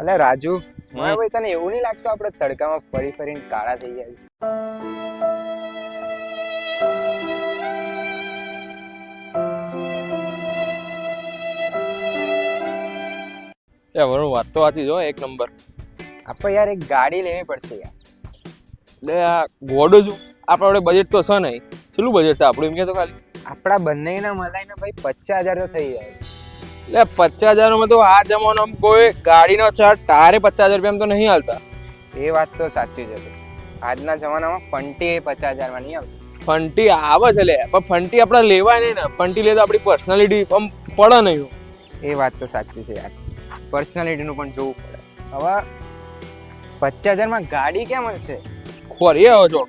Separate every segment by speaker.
Speaker 1: અલે રાજુ મને ભાઈ તને એવું નહીં લાગતું આપણે તડકામાં ફરી ફરીને કાળા થઈ જાય
Speaker 2: એ વરુણ વાત તો વાંચી જો એક નંબર.
Speaker 1: આપણે યાર એક ગાડી લેવી પડશે યાર.
Speaker 2: એટલે આ ગોડો છું આપણે બજેટ તો છે નહીં. કેટલું બજેટ છે આપણું એમ કે તો ખાલી?
Speaker 1: આપણા બંનેના મલાઈને ભાઈ પચાસ હજાર તો થઈ જાય.
Speaker 2: એટલે પચાસ હજારમાં તો આ જમાનામાં કોઈ ગાડીનો ચાર્જ તારે પચાસ હજાર રૂપિયામાં તો નહીં હાલતા.
Speaker 1: એ વાત તો સાચી છે. આજના જમાનામાં ફંટી એ પચાસ હજારમાં નહીં આવતી.
Speaker 2: ફંટી આવે છે લે પણ ફંટી આપણે લેવાય નહીં ને. ફંટી લે તો આપણી પર્સનાલિટી આમ પડે નહીં
Speaker 1: એ વાત તો સાચી છે યાર. પર્સનાલિટીનું પણ જોવું પડે. હવે પચાસ હજારમાં ગાડી ક્યાં મળશે
Speaker 2: ખોરી આવો છો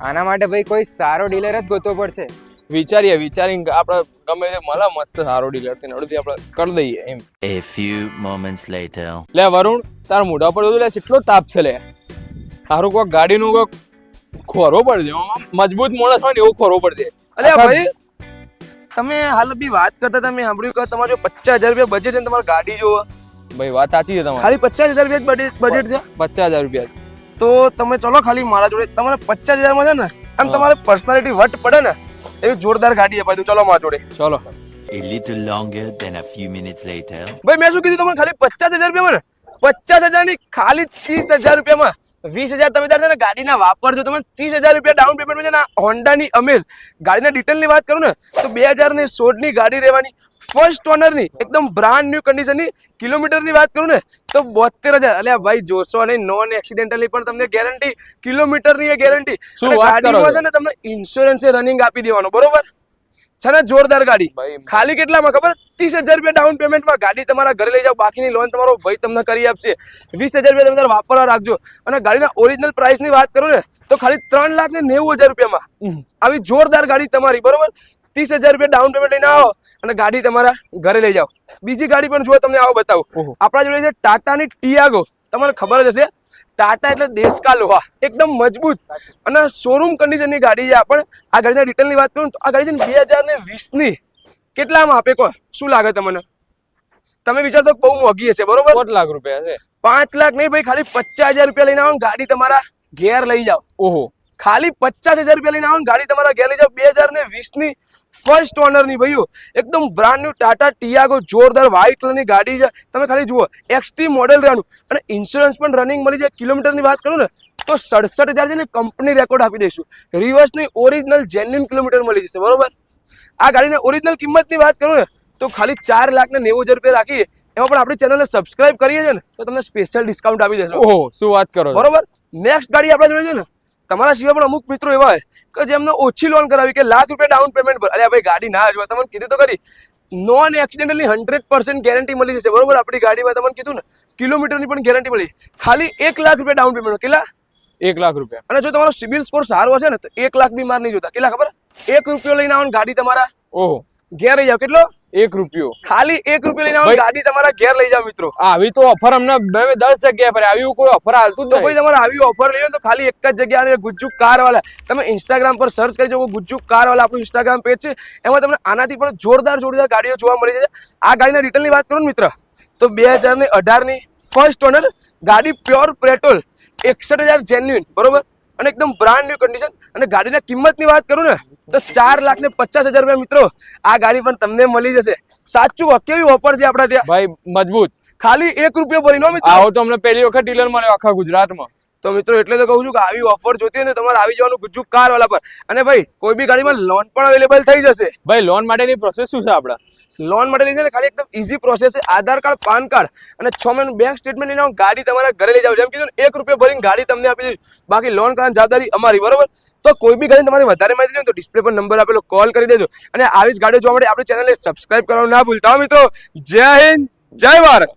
Speaker 1: આના માટે ભાઈ કોઈ સારો ડીલર જ ગોતવો પડશે.
Speaker 2: વિચારીએ વિચારીને આપણે ગમે તે મળે મસ્ત સારો ડીલરથી નડુથી આપણે કરી દઈએ એમ.
Speaker 3: એ ફ્યુ મોમેન્ટ્સ લેટર
Speaker 2: લે વરુણ તાર મોઢા પર બધું લે કેટલો તાપ છે લે. સારું કોક ગાડીનું કોઈક ખોરો પડજે મજબૂત માણસ હોય ને એવું ખોરો પડજે
Speaker 4: અલે ભાઈ તમે હાલ બી વાત કરતા તમે સાંભળ્યું કે તમારો પચાસ હજાર રૂપિયા બજેટ છે ને તમારી ગાડી જોવો.
Speaker 2: ભાઈ વાત સાચી છે તમારી.
Speaker 4: ખાલી પચાસ હજાર રૂપિયા બજેટ બજેટ છે?
Speaker 2: પચાસ હજાર રૂપિયા
Speaker 4: તો તમે ચલો ખાલી મારા જોડે તમારે પચાસ હજારમાં છે ને આમ તમારે પર્સનાલિટી વટ પડે ને એવી જોરદાર ગાડી અપાઈ દઉં. ચલો મારા જોડે.
Speaker 2: ચલો.
Speaker 3: A little longer than a few minutes later.
Speaker 4: ભાઈ મેં શું કીધું તમને? ખાલી પચાસ હજાર રૂપિયામાં ને? પચાસ હજારની ખાલી ત્રીસ હજાર રૂપિયામાં. વીસ હજાર તમે ત્યારે છે ને ગાડીના વાપરજો તમે ત્રીસ હજાર રૂપિયા ડાઉન પેમેન્ટ છે ને હોન્ડાની અમેઝ ગાડીના ડિટેલની વાત કરું ને તો બે હજાર ને સોળની ગાડી રહેવાની ફર્સ્ટ ઓનરની એકદમ બ્રાન્ડ ન્યૂ કન્ડિશનની કિલોમીટરની વાત કરું ને તો બોતેર હજાર. અલ્યા ભાઈ જોશો અને નોન એક્સિડેન્ટલી પણ તમને ગેરંટી કિલોમીટરની એ ગેરંટી
Speaker 2: શું વાત કરો છો?
Speaker 4: ને તમને ઇન્સ્યોરન્સ રનિંગ આપી દેવાનો બરોબર? છે ને જોરદાર ગાડી. ખાલી કેટલામાં ખબર? ત્રીસ હજાર રૂપિયા ડાઉન પેમેન્ટમાં ગાડી તમારા ઘરે લઈ જાઓ બાકીની લોન તમારો ભાઈ તમને કરી આપશે. વીસ હજાર રૂપિયા તમે તમારે વાપરવા રાખજો. અને ગાડીના ઓરિજિનલ પ્રાઇસની વાત કરું ને તો ખાલી ત્રણ લાખ ને નેવું હજાર રૂપિયામાં. આવી જોરદાર ગાડી તમારી બરોબર? ત્રીસ હજાર રૂપિયા ડાઉન પેમેન્ટ લઈને આવો અને ગાડી તમારા ઘરે લઈ જાઓ. બીજી ગાડી પણ જો તમને આવો બતાવું. આપણા જોડે છે ટાટાની ટિયાગો તમને ખબર જ હશે ટાટા એટલે દેશકા લોહા. એકદમ મજબૂત. અને શોરૂમ કન્ડિશનની ગાડી છે આપણ આ ગાડીના ડિટેલની વાત કરું તો આ ગાડી છે ને બે હજાર ને. વીસની કેટલામાં આપે કહો શું લાગે તમને? તમે વિચારતો બહુ મોંઘી હશે બરોબર?
Speaker 2: પાંચ લાખ રૂપિયા છે.
Speaker 4: પાંચ લાખ નહીં ભાઈ ખાલી પચાસ હજાર રૂપિયા લઈને આવો ગાડી તમારા ઘેર લઈ જાઓ.
Speaker 2: ઓહો.
Speaker 4: ખાલી પચાસ હજાર રૂપિયા લઈને આવો ને ગાડી તમારા ઘેર લઈ જાઓ. બે હજાર ને વીસની ફર્સ્ટ ઓનરની ભાઈઓ એકદમ બ્રાન્ડ ન્યુ ટાટા ટિયાગો જોરદાર વ્હાઇટ કલરની ગાડી છે. તમે ખાલી જુઓ એક્સટી મોડેલ રહેવાનું. અને ઇન્સ્યોરન્સ પણ રનિંગ મળી જાય. કિલોમીટરની વાત કરું ને તો સડસઠ હજાર છે ને કંપની રેકોર્ડ આપી દઈશું. રિવર્સની ઓરિજિનલ જેન્યુન કિલોમીટર મળી જશે. બરોબર? આ ગાડીની ઓરિજિનલ કિંમતની વાત કરું ને તો ખાલી ચાર લાખ ને નેવું હજાર રૂપિયા રાખીએ. એમાં પણ આપણી ચેનલને સબસ્ક્રાઇબ કરીએ છીએ ને તો તમને સ્પેશિયલ ડિસ્કાઉન્ટ આપી દેશો.
Speaker 2: ઓહો શું વાત કરો
Speaker 4: બરોબર? નેક્સ્ટ ગાડી આપણે જોડે છે ને તમારા સિવાય પણ અમુક મિત્રો એવા કે જેમને ઓછી લોન કરાવી કે લાખ રૂપિયા ડાઉન પેમેન્ટ પર અરે ભાઈ ગાડી ના જોવા તમને કીધું તો કરી non accidentally hundred percent guarantee મળી જશે. બરોબર? આપણી ગાડીમાં તમને કીધું ને કિલોમીટરની પણ ગેરંટી મળી. ખાલી એક લાખ રૂપિયા ડાઉન પેમેન્ટ કેટલા?
Speaker 2: એક લાખ રૂપિયા.
Speaker 4: અને જો તમારો સિબિલ સ્કોર સારો હશે ને તો એક લાખ બી માર નહીં જોતા. કેટલા ખબર? એક રૂપિયો લઈને આવો ગાડી તમારા
Speaker 2: ઓહો.
Speaker 4: ઘેર રહી જાઓ. કેટલો?
Speaker 2: એક રૂપિયો.
Speaker 4: ખાલી એક રૂપિયો લઈને આવો ગાડી તમારા ઘેર લઈ જાવ મિત્રો.
Speaker 2: આવી તો ઓફર અમને બે દસ જગ્યાએ પર આવી કોઈ ઓફર હાલતું
Speaker 4: તો
Speaker 2: કોઈ
Speaker 4: તમારે આવી ઓફર લઈ તો ખાલી એક જ જગ્યાએ ગુજ્જુ કાર વાળા. તમે ઇન્સ્ટાગ્રામ પર સર્ચ કરી જુઓ ગુજ્જુ કાર વાળા આપણું ઇન્સ્ટાગ્રામ પેજ છે. એમાં તમને આનાથી પણ જોરદાર જોરદાર ગાડીઓ જોવા મળી છે આ ગાડીના રિટર્નની વાત કરું મિત્ર તો બે હજાર ને અઢારની ફર્સ્ટ ઓનર ગાડી પ્યોર પેટ્રોલ એકસઠ હજાર જેન્યુન બરોબર? અને એકદમ બ્રાન્ડ ન્યુ કન્ડિશન અને ગાડીના કિંમતની વાત કરું ને તો ચાર લાખ ને પચાસ હજાર રૂપિયા મિત્રો આ ગાડી પણ તમને મળી જશે. સાચું કેવી ઓફર છે આપણા ત્યાં?
Speaker 2: ભાઈ મજબૂત.
Speaker 4: ખાલી એક રૂપિયો ભરીનો મિત્રો.
Speaker 2: આવો તો અમને પહેલી વખત ડીલર મળ્યો આખા ગુજરાતમાં.
Speaker 4: તો મિત્રો એટલે તો કહું છું કે આવી ઓફર જોતી હોય ને તમારે આવી જવાનું ગુજુ કાર વાળા પર. અને ભાઈ કોઈ બી ગાડીમાં લોન પણ અવેલેબલ થઈ જશે.
Speaker 2: ભાઈ લોન માટેની પ્રોસેસ શું છે આપડા
Speaker 4: લોન માટે લઈ છે ને ખાલી એકદમ ઈઝી પ્રોસેસ છે. આધાર કાર્ડ, પાન કાર્ડ અને છ મહિનાનું બેંક સ્ટેટમેન્ટ લઈને ગાડી તમારા ઘરે લઈ જાવ જેમ કીધું એક રૂપિયા ભરીને ગાડી તમને આપી દીધી બાકી લોન કરવાની જવાબદારી અમારી, બરોબર? તો કોઈ બી ગાડી તમારે વધારે માહિતી હોય તો ડિસ્પ્લે પર નંબર આપેલો કોલ કરી દેજો. અને આવી જ ગાડીઓ જોવા માટે આપણી ચેનલને સબસ્ક્રાઇબ કરવાનું ના ભૂલતા મિત્રો. જય હિન્દ, જય ભારત.